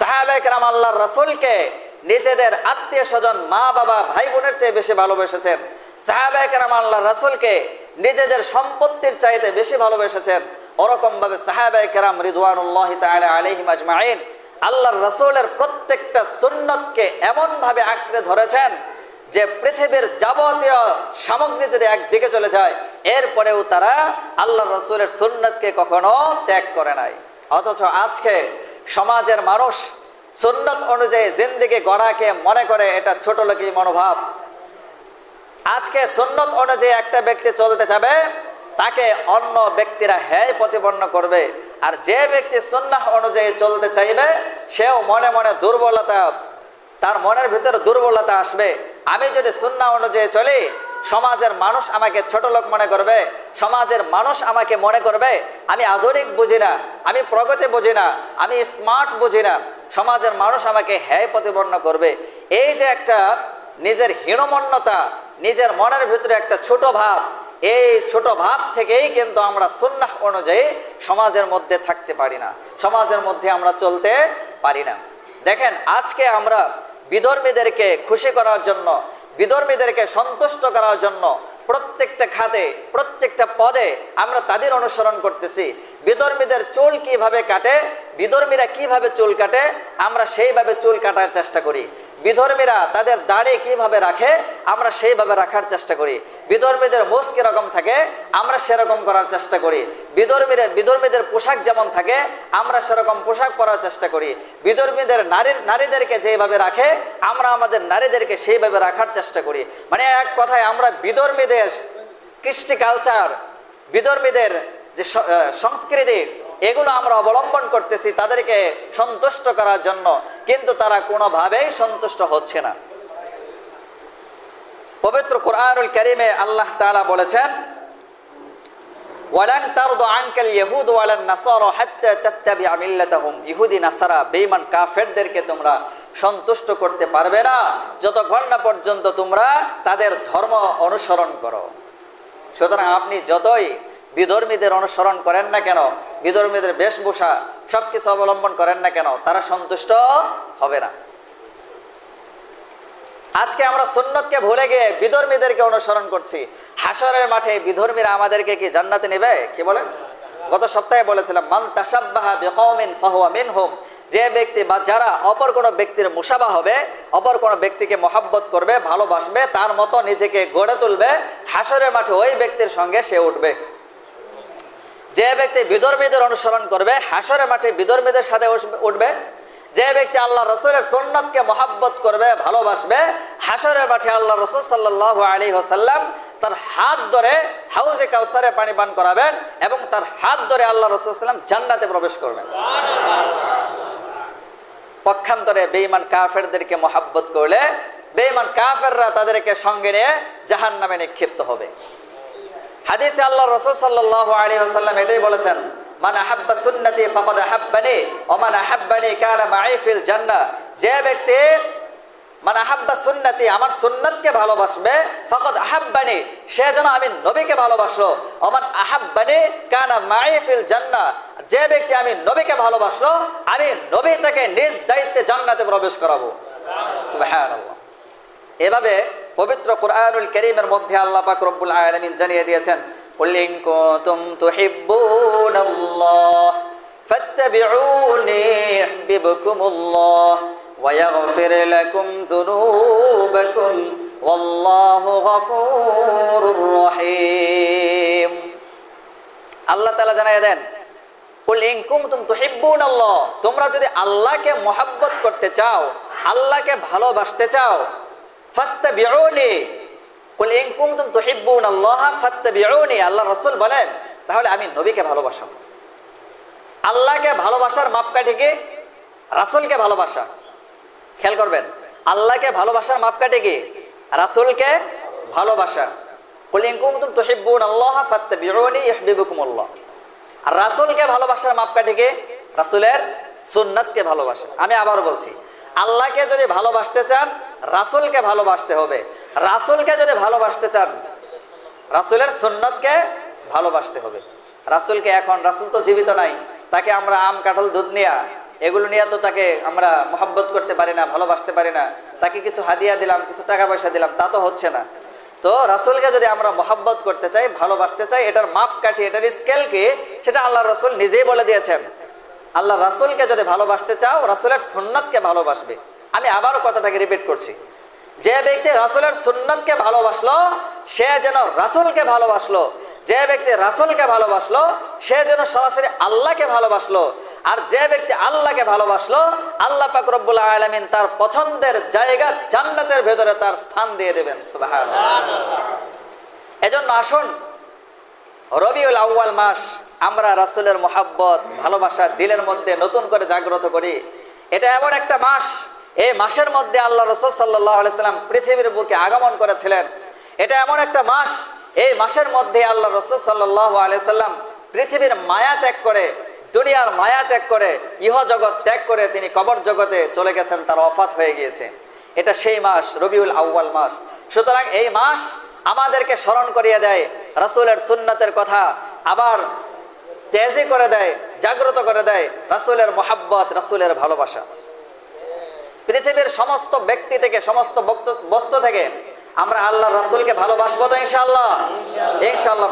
সাহাবেকরাম আল্লাহর রসুলকে নিজেদের আত্মীয় স্বজন, মা বাবা, ভাই বোনের চেয়ে বেশি ভালোবেসেছেন। সাহাবেকরাম আল্লাহর রসুলকে নিজেদের সম্পত্তির চাইতে বেশি ভালোবেসেছেন। ওরকম ভাবে সাহাবেকরাম রিদওয়ানুল্লাহ তাআলা আলাইহিম আজমাইন আল্লাহর রসুলের প্রত্যেকটা সুন্নতকে এমনভাবে আঁকড়ে ধরেছেন যে পৃথিবীর যাবতীয় সামগ্রী যদি একদিকে চলে যায়, এরপরেও তারা আল্লাহ রসুলের সুন্নতকে কখনো ত্যাগ করে নাই। অথচ আজকে সমাজের মানুষ সুন্নত অনুযায়ী জিন্দিগি গড়াকে মনে করে এটা ছোট লোকই মনোভাব। আজকে সুন্নত অনুযায়ী একটা ব্যক্তি চলতে যাবে, তাকে অন্য ব্যক্তিরা হ্যায় প্রতিপন্ন করবে। আর যে ব্যক্তি সুন্নাহ অনুযায়ী চলতে চাইবে, সেও মনে মনে দুর্বলতা, তার মনের ভিতরে দুর্বলতা আসবে। আমি যদি সুন্না অনুযায়ী চলি সমাজের মানুষ আমাকে ছোট লোক মনে করবে, সমাজের মানুষ আমাকে মনে করবে, আমি আধুনিক বুঝি না, আমি প্রগতি বুঝি না, আমি স্মার্ট বুঝি না, সমাজের মানুষ আমাকে হ্যায় প্রতিপন্ন করবে। এই যে একটা নিজের হীনমন্যতা, নিজের মনের ভিতরে একটা ছোট ভাব, এই ছোট ভাব থেকেই কিন্তু আমরা সুন্নাহ অনুযায়ী সমাজের মধ্যে থাকতে পারি না, সমাজের মধ্যে আমরা চলতে পারি না। দেখেন, আজকে আমরা বিধর্মীদেরকে খুশি করার জন্য বিধর্মীদেরকে সন্তুষ্ট করার জন্য প্রত্যেকটা খাতে, প্রত্যেকটা পদে আমরা তাদের অনুসরণ করতেছি। বিধর্মীদের চুল কীভাবে কাটে, বিধর্মীরা কীভাবে চুল কাটে, আমরা সেইভাবে চুল কাটার চেষ্টা করি। বিধর্মীরা তাদের দাড়ি কীভাবে রাখে, আমরা সেইভাবে রাখার চেষ্টা করি। বিধর্মীদের মুখ কীরকম থাকে, আমরা সেরকম করার চেষ্টা করি। বিধর্মীরা বিধর্মীদের পোশাক যেমন থাকে, আমরা সেরকম পোশাক পরার চেষ্টা করি। বিধর্মীদের নারীর নারীদেরকে যেভাবে রাখে, আমরা আমাদের নারীদেরকে সেইভাবে রাখার চেষ্টা করি। মানে এক কথায় আমরা বিধর্মীদের কৃষ্টি কালচার বিধর্মীদের যে সংস্কৃতি এগুলো আমরা অবলম্বন করতেছি তাদেরকে সন্তুষ্ট করার জন্য, কিন্তু তারা কোনোভাবেই সন্তুষ্ট হচ্ছে না। পবিত্র কোরআনুল করিমে আল্লাহ তালা বলেছেন মিল্লাতাহুম। ইহুদি, নাসারা কাফেরদেরকে তোমরা সন্তুষ্ট করতে পারবে না পর্যন্ত তোমরা তাদের ধর্ম অনুসরণ করো। সুতরাং আপনি যতই বিধর্মীদের অনুসরণ করেন না কেন বিধর্মীদের বেশভূষা সব কিছু অবলম্বন করেন না কেন? তারা সন্তুষ্ট হবে না। আজকে আমরা সুন্নতকে ভুলে গিয়ে বিধর্মীদেরকে অনুসরণ করছি। হাসরের মাঠে বিধর্মীরা আমাদেরকে কি জান্নাতে নেবে? কি বলেন? গত সপ্তাহে বলেছিলাম, মান তাসাব্বাহা বিকৌমিন ফাহুয়া মিনহুম। যে ব্যক্তি বা যারা অপর কোনো ব্যক্তির মুসাবা হবে, অপর কোনো ব্যক্তিকে মহাব্বত করবে, ভালোবাসবে, তার মতো নিজেকে গড়ে তুলবে হাসরের মাঠে ওই ব্যক্তির সঙ্গে সে উঠবে। যে ব্যক্তি বিধর্মীদের অনুসরণ করবে, হাসরের মাঠে বিধর্মীদের সাথে উঠবে, যে ব্যক্তি আল্লাহ রসুলের সুন্নতকে মহাব্বত করবে, ভালোবাসবে, হাসরের মাঠে আল্লাহ রসুল সাল্লাহ আলী হোসাল্লাম তার হাত ধরে হাউজে কাউসারে পানি পান করাবেন এবং তার হাত ধরে আল্লাহ রসুল সাল্লাম জান্নাতে প্রবেশ করবেন। পক্ষান্তরে বেঈমান কাফেরদেরকে মহাব্বত করলে, বেঈমান কাফেররা তাদেরকে সঙ্গে নিয়ে জাহান নামে নিক্ষিপ্ত হবে। হাদিসে আল্লাহ রসুল সাল্লাহ আলী আসাল্লাম এটাই বলেছেন, মান আহাব্বা সুন্নতি ফাকাদ আহাব্বানি ও মান আহাব্বানি কানা মাই ফিল জান্নাহ। যে ব্যক্তি, মান আহাব্বা সুন্নতি, আমার সুন্নতকে ভালোবাসবে, ফাকাদ আহাব্বানি, সে যেন আমি নবীকে ভালোবাসলো ওমান আহাব্বানি কানা মাই ফিল জান্নাহ। যে ব্যক্তি আমি নবীকে ভালোবাসলো আমি নবী তাকে নিজ দায়িত্বে জান্নাতে প্রবেশ করাবো। সুবহানাল্লাহ। এভাবে পবিত্র কোরআনুল করিমের মধ্যে আল্লাহ পাক রব্বুল আলামিন জানিয়ে দিয়েছেন قل إن كنتم تحبون الله فاتبعوني يحببكم الله ويغفر لكم ذنوبكم والله غفور رحيم আল্লাহ তাআলা জানিয়ে দেন কুল ইন কুনতুম তুহিব্বুন আল্লাহ তোমরা যদি আল্লাহকে মহাব্বত করতে চাও আল্লাহকে ভালোবাসতে চাও আল্লাহ ফাত্তাবিউনি। আল্লাহ রাসূল বলেন, তাহলে আমি নবীকে ভালোবাসো। আল্লাহকে ভালোবাসার মাপকাঠি কি? রাসূলকে ভালোবাসা। খেয়াল করবেন, আল্লাহকে ভালোবাসার মাপকাঠি কি? রাসূলকে ভালোবাসা। আর রাসূলকে ভালোবাসার মাপকাঠিকে রাসূলের ভালোবাসা। আমি আবার বলছি, আল্লাহকে যদি ভালোবাসতে চান রাসূলকে ভালোবাসতে হবে। রাসূলকে যদি ভালোবাসতে চান, রাসূলের সুন্নতকে ভালোবাসতে হবে। রাসূলকে এখন, রাসূল তো জীবিত নাই, তাকে আমরা আম, কাঁঠাল, দুধ নিয়া, এগুলো নিয়ে তো তাকে আমরা মহাব্বত করতে পারি না, ভালোবাসতে পারি না। তাকে কিছু হাদিয়া দিলাম, কিছু টাকা পয়সা দিলাম, তা তো হচ্ছে না। তো রাসুলকে যদি আমরা মহাব্বত করতে চাই, ভালোবাসতে চাই, এটার মাপ কাঠি এটার স্কেলকে সেটা আল্লাহ রসুল নিজেই বলে দিয়েছেন। আল্লাহ রাসুলকে যদি ভালোবাসতে চাও, রাসুলের সুন্নতকে ভালোবাসবে। আমি আবারও কথাটাকে রিপিট করছি। যে ব্যক্তি রাসুলের সুন্নতকে ভালোবাসলো, সে যেন রাসুলকে ভালোবাসলো। যে ব্যক্তি রাসুলকে ভালোবাসলো, সে যেন সরাসরি আল্লাহকে ভালোবাসলো। আর যে ব্যক্তি আল্লাহকে ভালোবাসলো, আল্লাহ পাক রব্বুল আলামিন তার পছন্দের জায়গা জান্নাতের ভেতরে তার স্থান দিয়ে দেবেন এজন্য আসুন, রবিউল আউ্য়াল মাস আমরা রাসুলের মোহাব্বত, ভালোবাসা, দিলের মধ্যে নতুন করে জাগ্রত করি। এটা এমন একটা মাস এই মাসের মধ্যে আল্লাহ রসুল সাল্লাহ সাল্লাম পৃথিবীর বুকে আগমন করেছিলেন। এটা এমন একটা মাস, এই মাসের মধ্যে আল্লাহ রসুল সাল্লাহ সাল্লাম পৃথিবীর মায়া ত্যাগ করে, দুনিয়ার মায়া ত্যাগ করে ইহ জগৎ ত্যাগ করে তিনি কবর জগতে চলে গেছেন, তার অফাত হয়ে গিয়েছে। এটা সেই মাস, রবিউল আউ্য়াল মাস। সুতরাং এই মাস আমাদেরকে স্মরণ করিয়ে দেয়, রাসুলের সুন্নতের কথা আবার তেজি করে দেয়, জাগ্রত করে দেয়, রাসুলের মোহাব্বত, রাসুলের ভালোবাসা। পৃথিবীর সমস্ত ব্যক্তি থেকে সমস্ত বস্তু থেকে আমরা আল্লাহ রাসুলকে ভালোবাসবো তো ইনশাল্লাহ ইনশাআল্লাহ